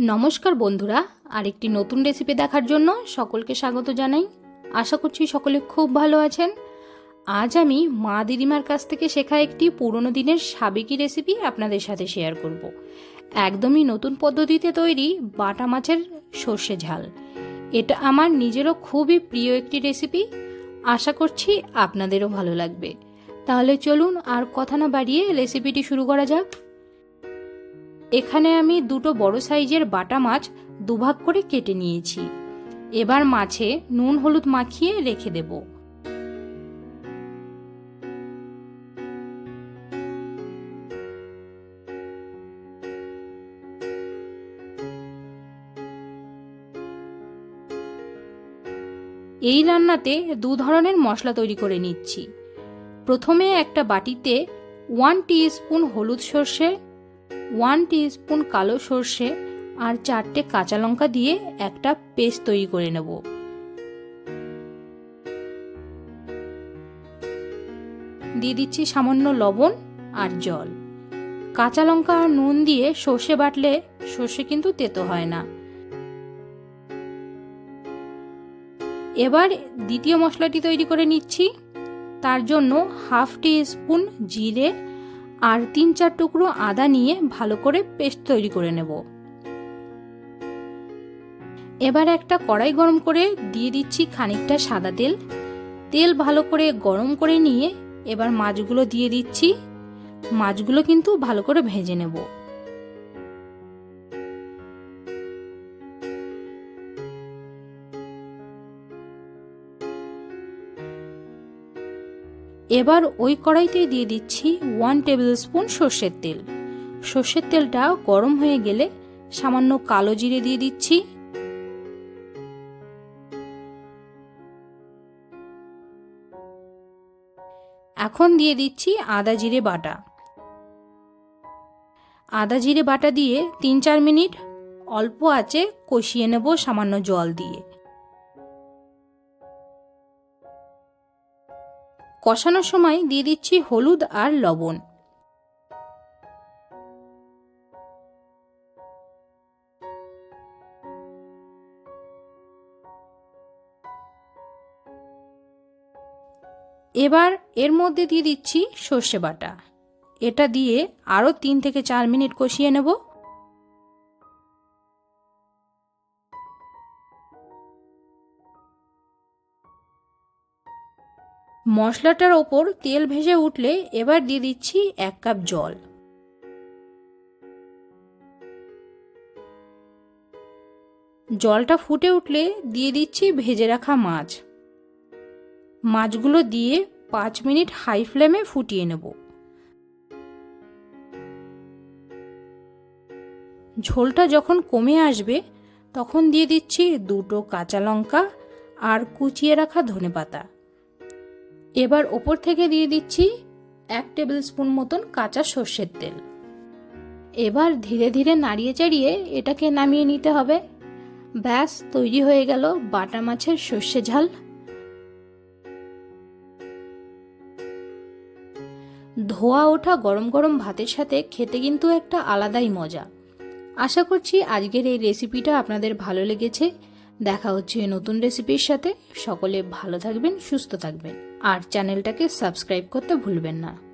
নমস্কার বন্ধুরা, আরেকটি নতুন রেসিপি দেখার জন্য সকলকে স্বাগত জানাই। আশা করছি সকলে খুব ভালো আছেন। আজ আমি মা দিদিমার কাছ থেকে শেখা একটি পুরনো দিনের সাবেকি রেসিপি আপনাদের সাথে শেয়ার করব। একদমই নতুন পদ্ধতিতে তৈরি বাটা মাছের সর্ষে ঝাল। এটা আমার নিজেরও খুবই প্রিয় একটি রেসিপি আশা করছি আপনাদেরও ভালো লাগবে। তাহলে চলুন আর কথা না বাড়িয়ে রেসিপিটি শুরু করা যাক। এখানে আমি দুটো বড় সাইজের বাটা মাছ দুভাগ করে কেটে নিয়েছি। এবার মাছে নুন হলুদ মাখিয়ে রেখে দেব। এই রান্নাতে দু ধরনের মশলা তৈরি করে নিচ্ছি। প্রথমে একটা বাটিতে ওয়ান স্পুন হলুদ সর্ষে ওয়ান স্পুন কালো সর্ষে আর চারটে কাঁচা লঙ্কা দিয়ে একটা পেস্ট তৈরি করে নেব। দিয়ে দিচ্ছি সামান্য লবণ আর জল। কাঁচা লঙ্কা আর নুন দিয়ে সর্ষে বাটলে সর্ষে কিন্তু তেতো হয় না। এবার দ্বিতীয় মশলাটি তৈরি করে নিচ্ছি। তার জন্য হাফ টি স্পুন জিরে আর তিন চার টুকরো আদা নিয়ে ভালো করে পেস্ট তৈরি করে নেব। এবার একটা কড়াই গরম করে দিয়ে দিচ্ছি খানিকটা সাদা তেল। তেল ভালো করে গরম করে নিয়ে এবার মাছগুলো দিয়ে দিচ্ছি। মাছগুলো কিন্তু ভালো করে ভেজে নেব। এবার ওই কড়াইতে দিয়ে দিচ্ছি ওয়ান টেবিল স্পুন সর্ষের তেল। সর্ষের তেলটা গরম হয়ে গেলে সামান্য কালো জিরে দিয়ে দিচ্ছি। এখন দিয়ে দিচ্ছি আদা জিরে বাটা। আদা জিরে বাটা দিয়ে তিন চার মিনিট অল্প আঁচে কষিয়ে নেব সামান্য জল দিয়ে। কষানোর সময় দিয়ে দিচ্ছি হলুদ আর লবণ। এবার এর মধ্যে দিয়ে দিচ্ছি সর্ষে বাটা। এটা দিয়ে আরও তিন থেকে চার মিনিট কষিয়ে নেব। মশলাটার ওপর তেল ভেসে উঠলে এবার দিয়ে দিচ্ছি এক কাপ জল। জলটা ফুটে উঠলে দিয়ে দিচ্ছি ভেজে রাখা মাছ। মাছগুলো দিয়ে পাঁচ মিনিট হাই ফ্লেমে ফুটিয়ে নেব। ঝোলটা যখন কমে আসবে, তখন দিয়ে দিচ্ছি দুটো কাঁচা লঙ্কা আর কুচিয়ে রাখা ধনে পাতা এবার ওপর থেকে দিয়ে দিচ্ছি এক টেবিল স্পুন মতন কাঁচা সর্ষের তেল। এবার ধীরে ধীরে নাড়িয়ে চাড়িয়ে এটাকে নামিয়ে নিতে হবে। ব্যাস, তৈরি হয়ে গেল বাটা মাছের সর্ষে ঝাল। ধোয়া ওঠা গরম গরম ভাতের সাথে খেতে কিন্তু একটা আলাদাই মজা। আশা করছি আজকের এই রেসিপিটা আপনাদের ভালো লেগেছে। দেখা হচ্ছে নতুন রেসিপির সাথে। সকলে ভালো থাকবেন, সুস্থ থাকবেন। আর চ্যানেলটাকে সাবস্ক্রাইব করতে ভুলবেন না।